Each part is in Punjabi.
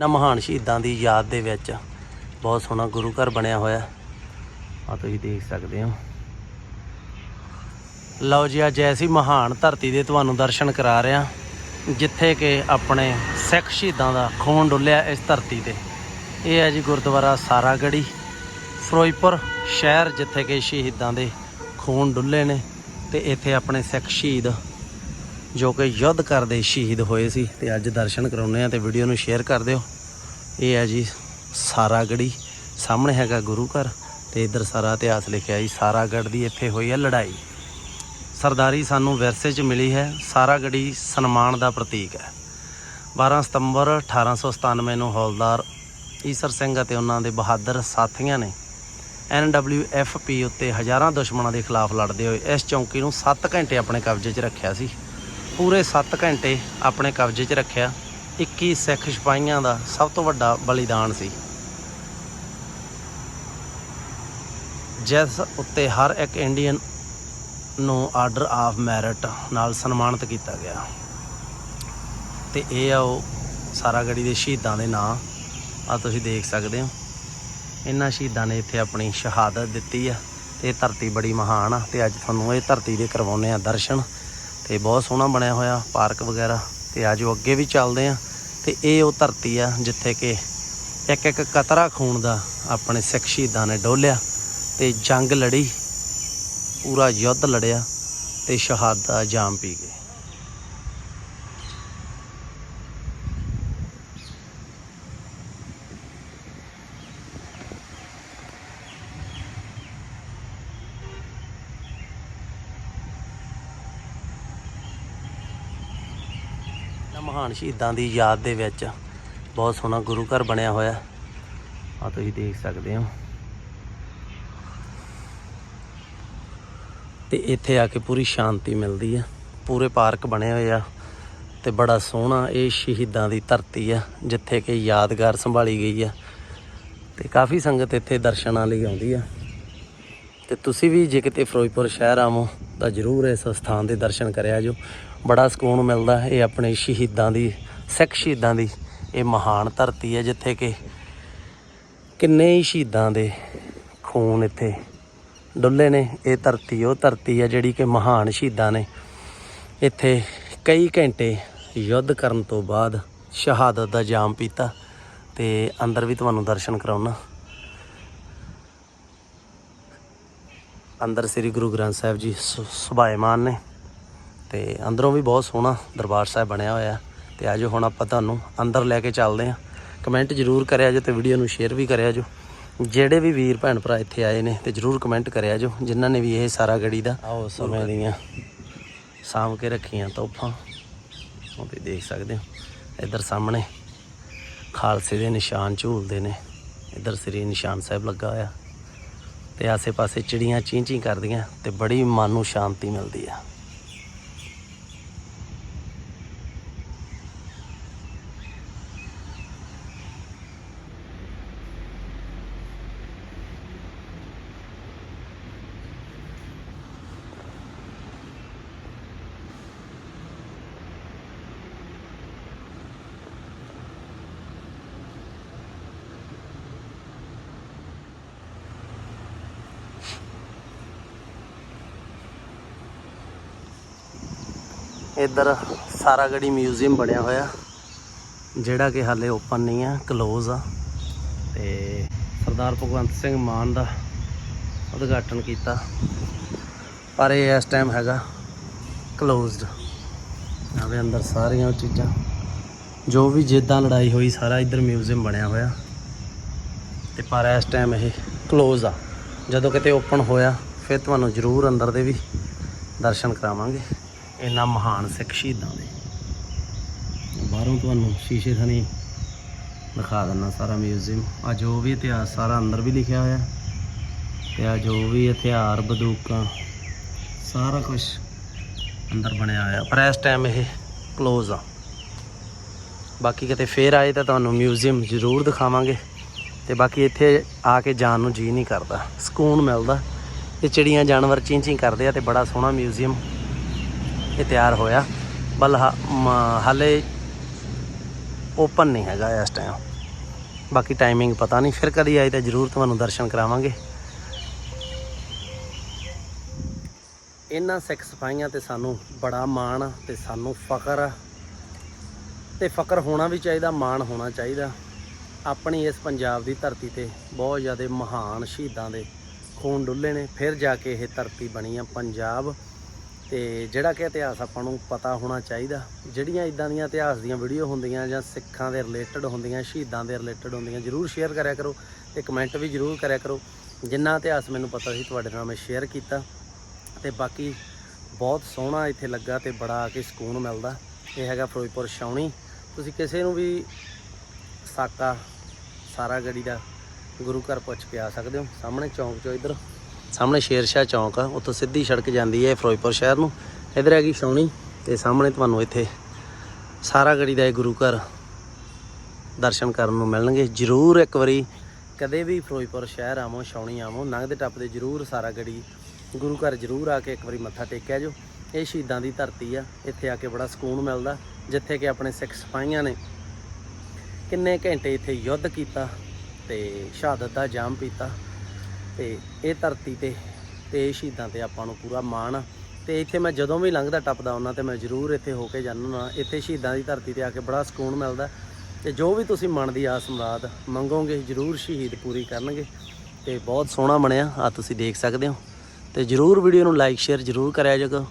ਨਾ ਮਹਾਨ ਸ਼ਹੀਦਾਂ ਦੀ ਯਾਦ ਦੇ ਵਿੱਚ ਬਹੁਤ ਸੋਹਣਾ ਗੁਰੂ ਘਰ ਬਣਿਆ ਹੋਇਆ। ਆ ਤੁਸੀਂ ਦੇਖ ਸਕਦੇ ਹੋ। ਲਓ ਜੀ, ਅੱਜ ਐਸੀ ਮਹਾਨ ਧਰਤੀ ਦੇ ਤੁਹਾਨੂੰ ਦਰਸ਼ਨ ਕਰਾ ਰਿਹਾ ਜਿੱਥੇ ਕਿ ਆਪਣੇ ਸਿੱਖ ਸ਼ਹੀਦਾਂ ਦਾ ਖੂਨ ਡੁੱਲਿਆ ਇਸ ਧਰਤੀ ਤੇ। ਇਹ ਹੈ ਜੀ ਗੁਰਦੁਆਰਾ ਸਾਰਾਗੜੀ ਫਿਰੋਜ਼ਪੁਰ ਸ਼ਹਿਰ, ਜਿੱਥੇ ਕਿ ਸ਼ਹੀਦਾਂ ਦੇ ਖੂਨ ਡੁੱਲੇ ਨੇ ਤੇ ਇੱਥੇ ਆਪਣੇ ਸਿੱਖ ਸ਼ਹੀਦ ਜੋ ਕਿ ਯੁੱਧ ਕਰਦੇ ਸ਼ਹੀਦ ਹੋਏ ਸੀ ਤੇ ਅੱਜ ਦਰਸ਼ਨ ਕਰਾਉਨੇ ਆ ਤੇ ਵੀਡੀਓ ਨੂੰ ਸ਼ੇਅਰ ਕਰ ਦਿਓ। ਇਹ ਹੈ ਜੀ ਸਾਰਾਗੜੀ, ਸਾਹਮਣੇ ਹੈਗਾ ਗੁਰੂ ਘਰ ਤੇ ਇਧਰ ਸਾਰਾ ਇਤਿਹਾਸ ਲਿਖਿਆ ਜੀ ਸਾਰਾਗੜ ਦੀ ਇੱਥੇ ਹੋਈ ਹੈ ਲੜਾਈ। ਸਰਦਾਰੀ ਸਾਨੂੰ ਵਿਰਸੇ 'ਚ ਮਿਲੀ ਹੈ, ਸਾਰਾਗੜੀ ਸਨਮਾਨ ਦਾ ਪ੍ਰਤੀਕ ਹੈ। 12 ਸਤੰਬਰ 1897 ਨੂੰ ਹੌਲਦਾਰ ਈਸਰ ਸਿੰਘ ਅਤੇ ਉਹਨਾਂ ਦੇ ਬਹਾਦਰ ਸਾਥੀਆਂ ਨੇ NWFP ਉੱਤੇ ਹਜ਼ਾਰਾਂ ਦੁਸ਼ਮਣਾਂ ਦੇ ਖਿਲਾਫ ਲੜਦੇ ਹੋਏ ਇਸ ਚੌਂਕੀ ਨੂੰ 7 ਘੰਟੇ ਆਪਣੇ ਕਬਜ਼ੇ 'ਚ ਰੱਖਿਆ ਸੀ। ਪੂਰੇ 7 ਘੰਟੇ ਆਪਣੇ ਕਬਜ਼ੇ 'ਚ ਰੱਖਿਆ। 21 ਸਿੱਖ ਸਿਪਾਹੀਆਂ ਦਾ ਸਭ ਤੋਂ ਵੱਡਾ ਬਲੀਦਾਨ ਸੀ। ਜਿਸ ਉੱਤੇ ਹਰ ਇੱਕ ਇੰਡੀਅਨ ਨੂੰ ਆਰਡਰ ਆਫ ਮੈਰਿਟ ਨਾਲ ਸਨਮਾਨਿਤ ਕੀਤਾ ਗਿਆ। ਤੇ ਇਹ ਆ ਉਹ ਸਾਰਾਗੜੀ ਦੇ ਸ਼ਹੀਦਾਂ ਦੇ ਨਾਂ। ਆ ਤੁਸੀਂ ਦੇਖ ਸਕਦੇ ਹੋ। ਇਹਨਾਂ ਸ਼ਹੀਦਾਂ ਨੇ ਇੱਥੇ ਆਪਣੀ ਸ਼ਹਾਦਤ ਦਿੱਤੀ ਆ। ਤੇ ਇਹ ਧਰਤੀ ਬੜੀ ਮਹਾਨ ਆ ਤੇ ਅੱਜ ਤੁਹਾਨੂੰ ਇਹ ਧਰਤੀ ਦੇ ਕਰਵਾਉਨੇ ਆ ਦਰਸ਼ਨ। ਤੇ ਬਹੁਤ ਸੋਹਣਾ ਬਣਿਆ ਹੋਇਆ ਪਾਰਕ ਵਗੈਰਾ ਤੇ ਆਜੋ ਅੱਗੇ ਵੀ ਚੱਲਦੇ ਆ ਤੇ ਇਹ ਉਹ ਧਰਤੀ ਆ ਜਿੱਥੇ ਕਿ ਇੱਕ ਇੱਕ ਕਤਰਾ ਖੂਨ ਦਾ ਆਪਣੇ ਸਿੱਖ ਸ਼ਹੀਦਾਂ ਨੇ ਡੋਲਿਆ ਤੇ ਜੰਗ ਲੜੀ, ਪੂਰਾ ਯੁੱਧ ਲੜਿਆ ਤੇ ਸ਼ਹਾਦਤ ਜਾਮ ਪੀ ਗਏ। ਮਹਾਨ ਸ਼ਹੀਦਾਂ ਦੀ ਯਾਦ ਦੇ ਵਿੱਚ ਬਹੁਤ ਸੋਹਣਾ ਗੁਰੂ ਘਰ ਬਣਿਆ ਹੋਇਆ। ਆ ਤੁਸੀਂ ਦੇਖ ਸਕਦੇ ਹੋ। ਤੇ ਇੱਥੇ ਆ ਕੇ ਪੂਰੀ ਸ਼ਾਂਤੀ ਮਿਲਦੀ ਆ। ਪੂਰੇ ਪਾਰਕ ਬਣੇ ਹੋਏ ਆ ਤੇ ਬੜਾ ਸੋਹਣਾ ਇਹ ਸ਼ਹੀਦਾਂ ਦੀ ਧਰਤੀ ਆ, ਜਿੱਥੇ ਕਿ ਯਾਦਗਾਰ ਸੰਭਾਲੀ ਗਈ ਆ। ਤੇ ਕਾਫੀ ਸੰਗਤ ਇੱਥੇ ਦਰਸ਼ਨਾਂ ਲਈ ਆਉਂਦੀ ਆ। ਤੇ ਤੁਸੀਂ ਵੀ ਜੇ ਕਿਤੇ ਫਿਰੋਜ਼ਪੁਰ ਸ਼ਹਿਰ ਆਵੋ ਤਾਂ ਜ਼ਰੂਰ ਇਸ ਸਥਾਨ ਦੇ ਦਰਸ਼ਨ ਕਰਿਆ ਜੋ ਬੜਾ ਸਕੂਨ ਮਿਲਦਾ ਇਹ ਆਪਣੇ ਸ਼ਹੀਦਾਂ ਦੀ, ਸਿੱਖ ਸ਼ਹੀਦਾਂ ਦੀ ਇਹ ਮਹਾਨ ਧਰਤੀ ਹੈ, ਜਿੱਥੇ ਕਿ ਕਿੰਨੇ ਹੀ ਸ਼ਹੀਦਾਂ ਦੇ ਖੂਨ ਇੱਥੇ ਡੁੱਲੇ ਨੇ। ਇਹ ਧਰਤੀ, ਉਹ ਧਰਤੀ ਹੈ ਜਿਹੜੀ ਕਿ ਮਹਾਨ ਸ਼ਹੀਦਾਂ ਨੇ। ਇੱਥੇ ਕਈ ਘੰਟੇ ਯੁੱਧ ਕਰਨ ਤੋਂ ਬਾਅਦ ਸ਼ਹਾਦਤ ਦਾ ਜਾਮ ਪੀਤਾ ਤੇ ਅੰਦਰ ਵੀ ਤੁਹਾਨੂੰ ਦਰਸ਼ਨ ਕਰਾਉਣਾ। ਅੰਦਰ ਸ੍ਰੀ ਗੁਰੂ ਗ੍ਰੰਥ ਸਾਹਿਬ ਜੀ ਸੁ- ਸੁਭਾਇਮਾਨ ਨੇ। ਤੇ ਅੰਦਰੋਂ ਵੀ ਬਹੁਤ ਸੋਹਣਾ ਦਰਬਾਰ ਸਾਹਿਬ ਬਣਿਆ ਹੋਇਆ ਤੇ ਆਜੋ ਹੁਣ ਆਪਾਂ ਤੁਹਾਨੂੰ ਅੰਦਰ ਲੈ ਕੇ ਚੱਲਦੇ ਹਾਂ। ਕਮੈਂਟ ਜਰੂਰ ਕਰਿਆ ਜੋ ਤੇ ਵੀਡੀਓ ਨੂੰ ਸ਼ੇਅਰ ਵੀ ਕਰਿਆ ਜੋ। ਜਿਹੜੇ ਵੀ ਵੀਰ ਭੈਣ ਭਰਾ ਇੱਥੇ ਆਏ ਨੇ ਤੇ ਜਰੂਰ ਕਮੈਂਟ ਕਰਿਆ ਜੋ ਜਿਨ੍ਹਾਂ ਨੇ ਵੀ ਇਹ ਸਾਰਾ ਗੜੀ ਦਾ ਆਓ ਸਮੇਂ ਦੀਆਂ ਸਾਂਭ ਕੇ ਰੱਖੀਆਂ ਤੋਹਫਾਂ ਉਹ ਵੀ ਦੇਖ ਸਕਦੇ ਹੋ। ਇੱਧਰ ਸਾਹਮਣੇ ਖਾਲਸੇ ਦੇ ਨਿਸ਼ਾਨ ਝੂਲਦੇ ਨੇ। ਇੱਧਰ ਸ੍ਰੀ ਨਿਸ਼ਾਨ ਸਾਹਿਬ ਲੱਗਾ ਹੋਇਆ। ਤੇ ਆਸੇ-ਪਾਸੇ ਚਿੜੀਆਂ ਚੀਂ ਚੀਂ ਕਰਦੀਆਂ ਤੇ ਬੜੀ ਮਨ ਨੂੰ ਸ਼ਾਂਤੀ ਮਿਲਦੀ ਆ। ਇੱਧਰ ਸਾਰਾਗੜੀ ਮਿਊਜ਼ੀਅਮ ਬਣਿਆ ਹੋਇਆ। ਜਿਹੜਾ ਕਿ ਹਾਲੇ ਓਪਨ ਨਹੀਂ ਆ ਕਲੋਜ਼ ਆ। ਤੇ ਸਰਦਾਰ ਭਗਵੰਤ ਸਿੰਘ ਮਾਨ ਦਾ ਉਦਘਾਟਨ ਕੀਤਾ। ਪਰ ਇਹ ਇਸ ਟਾਈਮ ਹੈਗਾ ਕਲੋਜ਼ਡ ਆਵੇ ਅੰਦਰ ਸਾਰੀਆਂ ਚੀਜ਼ਾਂ। ਜੋ ਵੀ ਜਿੱਦਾਂ ਲੜਾਈ ਹੋਈ, ਸਾਰਾ ਇੱਧਰ ਮਿਊਜ਼ੀਅਮ ਬਣਿਆ ਹੋਇਆ। ਤੇ ਪਰ ਇਸ ਟਾਈਮ ਇਹ ਕਲੋਜ਼ ਆ। ਜਦੋਂ ਕਿਤੇ ਓਪਨ ਹੋਇਆ, ਫਿਰ ਤੁਹਾਨੂੰ ਜ਼ਰੂਰ ਅੰਦਰ ਦੇ ਵੀ ਦਰਸ਼ਨ ਕਰਾਵਾਂਗੇ। ਇਹਨਾਂ ਮਹਾਨ ਸਿੱਖ ਸ਼ਹੀਦਾਂ ਦੇ। ਬਾਹਰੋਂ ਤੁਹਾਨੂੰ ਸ਼ੀਸ਼ੇ ਥਣੀ ਦਿਖਾ ਦਿੰਨਾ ਸਾਰਾ ਮਿਊਜ਼ੀਅਮ ਆ ਜੋ ਵੀ ਇਤਿਹਾਸ ਸਾਰਾ ਅੰਦਰ ਵੀ ਲਿਖਿਆ ਹੋਇਆ। ਤੇ ਆ ਜੋ ਵੀ ਹਥਿਆਰ, ਬੰਦੂਕਾਂ, ਸਾਰਾ ਕੁਝ ਅੰਦਰ ਬਣਿਆ ਹੋਇਆ। ਪਰ ਇਸ ਟਾਈਮ ਇਹ ক্লোਜ਼ ਆ। ਬਾਕੀ ਕਿਤੇ ਫੇਰ ਆਏ ਤਾਂ ਤੁਹਾਨੂੰ ਮਿਊਜ਼ੀਅਮ ਜ਼ਰੂਰ ਦਿਖਾਵਾਂਗੇ। ਤੇ ਬਾਕੀ ਇੱਥੇ ਆ ਕੇ ਜਾਣ ਨੂੰ ਜੀ ਨਹੀਂ ਕਰਦਾ। ਸਕੂਨ ਮਿਲਦਾ। ਤੇ ਚਿੜੀਆਂ ਜਾਨਵਰ ਚੀਂ ਚੀਂ ਕਰਦੇ ਆ ਤੇ ਬੜਾ ਸੋਹਣਾ ਮਿਊਜ਼ੀਅਮ ਇਹ ਤਿਆਰ ਹੋਇਆ। ਬਲ ਹਾ- ਮ- ਹਾਲੇ ਓਪਨ ਨਹੀਂ ਹੈਗਾ ਇਸ ਟਾਈਮ ਬਾਕੀ ਟਾਈਮਿੰਗ ਪਤਾ ਨਹੀਂ, ਫਿਰ ਕਦੀ ਆਈ ਤਾਂ ਜ਼ਰੂਰ ਤੁਹਾਨੂੰ ਦਰਸ਼ਨ ਕਰਾਵਾਂਗੇ। ਇਹਨਾਂ ਸਿੱਖ ਸਫਾਈਆਂ ਤੇ ਸਾਨੂੰ ਬੜਾ ਮਾਣ ਆ ਤੇ ਸਾਨੂੰ ਫਖਰ। ਆ ਤੇ ਫਖਰ ਹੋਣਾ ਵੀ ਚਾਹੀਦਾ, ਮਾਣ ਹੋਣਾ ਚਾਹੀਦਾ। ਆਪਣੀ ਇਸ ਪੰਜਾਬ ਦੀ ਧਰਤੀ ਤੇ ਬਹੁਤ ਜ਼ਿਆਦਾ ਮਹਾਨ ਸ਼ਹੀਦਾਂ ਦੇ ਖੂਨ ਡੁੱਲੇ ਨੇ। ਫਿਰ ਜਾ ਕੇ ਇਹ ਧਰਤੀ ਬਣੀ ਆ ਪੰਜਾਬ। ਤੇ ਜਿਹੜਾ ਕਿ ਇਤਿਹਾਸ ਆਪਾਂ ਨੂੰ ਪਤਾ ਹੋਣਾ ਚਾਹੀਦਾ। ਜਿਹੜੀਆਂ ਇਦਾਂ ਦੀਆਂ ਇਤਿਹਾਸ ਦੀਆਂ ਵੀਡੀਓ ਹੁੰਦੀਆਂ ਜਾਂ ਸਿੱਖਾਂ ਦੇ ਰਿਲੇਟਡ ਹੁੰਦੀਆਂ, ਸ਼ਹੀਦਾਂ ਦੇ ਰਿਲੇਟਡ ਹੁੰਦੀਆਂ, ਜਰੂਰ ਸ਼ੇਅਰ ਕਰਿਆ ਕਰੋ ਤੇ ਕਮੈਂਟ ਵੀ ਜਰੂਰ ਕਰਿਆ ਕਰੋ। ਜਿੰਨਾ ਇਤਿਹਾਸ ਮੈਨੂੰ ਪਤਾ ਸੀ ਤੁਹਾਡੇ ਨਾਲ ਮੈਂ ਸ਼ੇਅਰ ਕੀਤਾ ਤੇ ਬਾਕੀ ਬਹੁਤ ਸੋਹਣਾ ਇੱਥੇ ਲੱਗਾ ਤੇ ਬੜਾ ਆ ਕੇ ਸਕੂਨ ਮਿਲਦਾ। ਇਹ ਹੈਗਾ ਫਿਰੋਜ਼ਪੁਰ ਛਾਉਣੀ। ਤੁਸੀਂ ਕਿਸੇ ਨੂੰ ਵੀ ਸਾਕਾ ਸਾਰਾ ਗੜੀ ਦਾ ਗੁਰੂ ਘਰ ਪੁੱਛ ਕੇ ਆ ਸਕਦੇ ਹੋ। ਸਾਹਮਣੇ ਚੌਂਕ ਚੋਂ ਇੱਧਰ। ਸਾਹਮਣੇ ਸ਼ੇਰਸ਼ਾਹ ਚੌਂਕ ਆ, ਉੱਥੋਂ ਸਿੱਧੀ ਸੜਕ ਜਾਂਦੀ ਹੈ ਫਿਰੋਜ਼ਪੁਰ ਸ਼ਹਿਰ ਨੂੰ। ਇੱਧਰ ਹੈਗੀ ਛਾਉਣੀ ਤੇ ਸਾਹਮਣੇ ਤੁਹਾਨੂੰ ਇੱਥੇ ਸਾਰਾ ਗੜੀ ਦਾ ਇਹ ਗੁਰੂ ਘਰ ਦਰਸ਼ਨ ਕਰਨ ਨੂੰ ਮਿਲਣਗੇ। ਜਰੂਰ ਇੱਕ ਵਾਰੀ ਕਦੇ ਵੀ ਫਿਰੋਜ਼ਪੁਰ ਸ਼ਹਿਰ ਆਵੋ, ਛਾਉਣੀ ਆਵੋ ਲੰਘਦੇ ਟੱਪਦੇ ਜਰੂਰ ਸਾਰਾ ਗੜੀ, ਗੁਰੂ ਘਰ ਜਰੂਰ ਆ ਕੇ ਇੱਕ ਵਾਰੀ ਮੱਥਾ ਟੇਕਿਆ ਜੋ ਇਹ ਸ਼ਹੀਦਾਂ ਦੀ ਧਰਤੀ ਆ, ਇੱਥੇ ਆ ਕੇ ਬੜਾ ਸਕੂਨ ਮਿਲਦਾ, ਜਿੱਥੇ ਕਿ ਆਪਣੇ ਸਿੱਖ ਸਿਪਾਹੀਆਂ ਨੇ ਕਿੰਨੇ ਘੰਟੇ ਇੱਥੇ ਯੁੱਧ ਕੀਤਾ ਤੇ ਸ਼ਹਾਦਤ ਦਾ ਜਾਮ ਪੀਤਾ। ਤੇ ਇਹ ਧਰਤੀ ਤੇ ਤੇ ਇਹ ਸ਼ਹੀਦਾਂ ਤੇ ਆਪਾਂ ਨੂੰ ਪੂਰਾ ਮਾਣ ਆ। ਤੇ ਇੱਥੇ ਮੈਂ ਜਦੋਂ ਵੀ ਲੰਘਦਾ, ਟੱਪਦਾ ਉਹਨਾਂ ਤੇ ਮੈਂ ਜ਼ਰੂਰ ਇੱਥੇ ਹੋ ਕੇ ਜਾਂਦਾ ਇੱਥੇ ਸ਼ਹੀਦਾਂ ਦੀ ਧਰਤੀ ਤੇ ਆ ਕੇ ਬੜਾ ਸਕੂਨ ਮਿਲਦਾ। ਤੇ ਜੋ ਵੀ ਤੁਸੀਂ ਮਨ ਦੀ ਆਸ ਮੁਰਾਦ ਮੰਗੋਗੇ, ਜ਼ਰੂਰ ਸ਼ਹੀਦ ਪੂਰੀ ਕਰਨਗੇ। ਤੇ ਬਹੁਤ ਸੋਹਣਾ ਬਣਿਆ, ਆ ਤੁਸੀਂ ਦੇਖ ਸਕਦੇ ਹੋ। ਤੇ ਜਰੂਰ ਵੀਡੀਓ ਨੂੰ ਲਾਈਕ, ਸ਼ੇਅਰ ਜਰੂਰ ਕਰਿਆ ਜੇਗਾ।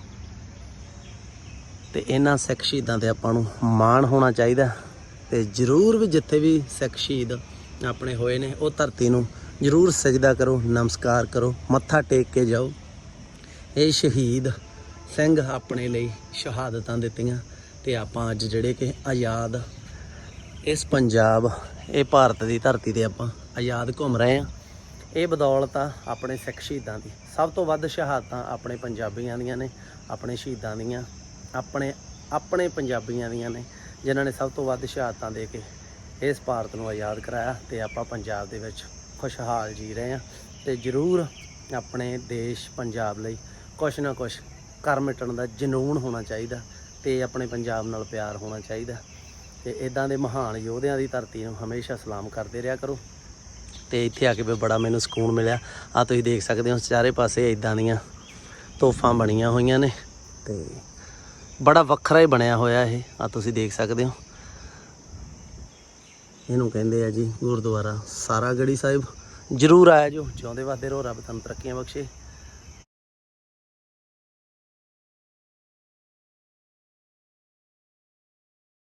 ਤੇ ਇਹਨਾਂ ਸਿੱਖ ਸ਼ਹੀਦਾਂ ਤੇ ਆਪਾਂ ਨੂੰ ਮਾਣ ਹੋਣਾ ਚਾਹੀਦਾ। ਤੇ ਜਰੂਰ ਵੀ ਜਿੱਥੇ ਵੀ ਸਿੱਖ ਸ਼ਹੀਦ ਆਪਣੇ ਹੋਏ ਨੇ, ਉਹ ਧਰਤੀ ਨੂੰ ਜਰੂਰ ਸਜਦਾ ਕਰੋ, ਨਮਸਕਾਰ ਕਰੋ, ਮੱਥਾ ਟੇਕ ਕੇ ਜਾਓ। ਇਹ ਸ਼ਹੀਦ, ਸਿੰਘ ਆਪਣੇ ਲਈ ਸ਼ਹਾਦਤਾਂ ਦਿੱਤੀਆਂ ਤੇ ਆਪਾਂ ਅੱਜ ਜਿਹੜੇ ਕਿ ਆਜ਼ਾਦ ਇਸ ਪੰਜਾਬ, ਇਹ ਭਾਰਤ ਦੀ ਧਰਤੀ ਤੇ ਆਪਾਂ ਆਜ਼ਾਦ ਘੁੰਮ ਰਹੇ ਹਾਂ। ਇਹ ਬਦੌਲਤ ਆ ਆਪਣੇ ਸਿੱਖ ਸ਼ਹੀਦਾਂ ਦੀ। ਸਭ ਤੋਂ ਵੱਧ ਸ਼ਹਾਦਤਾਂ ਆਪਣੇ ਪੰਜਾਬੀਆਂ ਦੀਆਂ ਨੇ, ਆਪਣੇ ਸ਼ਹੀਦਾਂ ਦੀਆਂ, ਆਪਣੇ ਆਪਣੇ ਪੰਜਾਬੀਆਂ ਦੀਆਂ ਨੇ, ਜਿਨ੍ਹਾਂ ਨੇ ਸਭ ਤੋਂ ਵੱਧ ਸ਼ਹਾਦਤਾਂ ਦੇ ਕੇ ਇਸ ਭਾਰਤ ਨੂੰ ਆਜ਼ਾਦ ਕਰਾਇਆ ਤੇ ਆਪਾਂ ਪੰਜਾਬ ਦੇ ਵਿੱਚ ਖੁਸ਼ਹਾਲ ਜੀ ਰਹੇ ਹਾਂ ਤੇ ਜ਼ਰੂਰ ਆਪਣੇ ਦੇਸ਼, ਪੰਜਾਬ ਲਈ ਕੁਛ ਨਾ ਕੁਛ ਕਰ ਮਿਟਣ ਦਾ ਜਨੂਨ ਹੋਣਾ ਚਾਹੀਦਾ ਤੇ ਆਪਣੇ ਪੰਜਾਬ ਨਾਲ ਪਿਆਰ ਹੋਣਾ ਚਾਹੀਦਾ ਤੇ ਇਦਾਂ ਦੇ ਮਹਾਨ ਯੋਧਿਆਂ ਦੀ ਧਰਤੀ ਨੂੰ ਹਮੇਸ਼ਾ ਸਲਾਮ ਕਰਦੇ ਰਿਹਾ ਕਰੋ। ਤੇ ਇੱਥੇ ਆ ਕੇ ਵੀ ਬੜਾ ਮੈਨੂੰ ਸਕੂਨ ਮਿਲਿਆ। ਆ ਤੁਸੀਂ ਦੇਖ ਸਕਦੇ ਹੋ ਚਾਰੇ ਪਾਸੇ ਇਦਾਂ ਦੀਆਂ ਤੋਫਾਂ ਬਣੀਆਂ ਹੋਈਆਂ ਨੇ ਤੇ ਬੜਾ ਵੱਖਰਾ ਹੀ ਬਣਿਆ ਹੋਇਆ ਇਹ। ਆ ਤੁਸੀਂ ਦੇਖ ਸਕਦੇ ਹੋ। ਇਹਨੂੰ ਕਹਿੰਦੇ ਆ ਜੀ ਗੁਰਦੁਆਰਾ ਸਾਰਾ ਗੜੀ ਸਾਹਿਬ। ਜਰੂਰ ਆਇਆ ਜੋ ਚਾਹੁੰਦੇ ਵਾਦੇ ਰਹੋ, ਰੱਬ ਤੁਹਾਨੂੰ ਤਰੱਕੀਆਂ ਬਖਸ਼ੇ।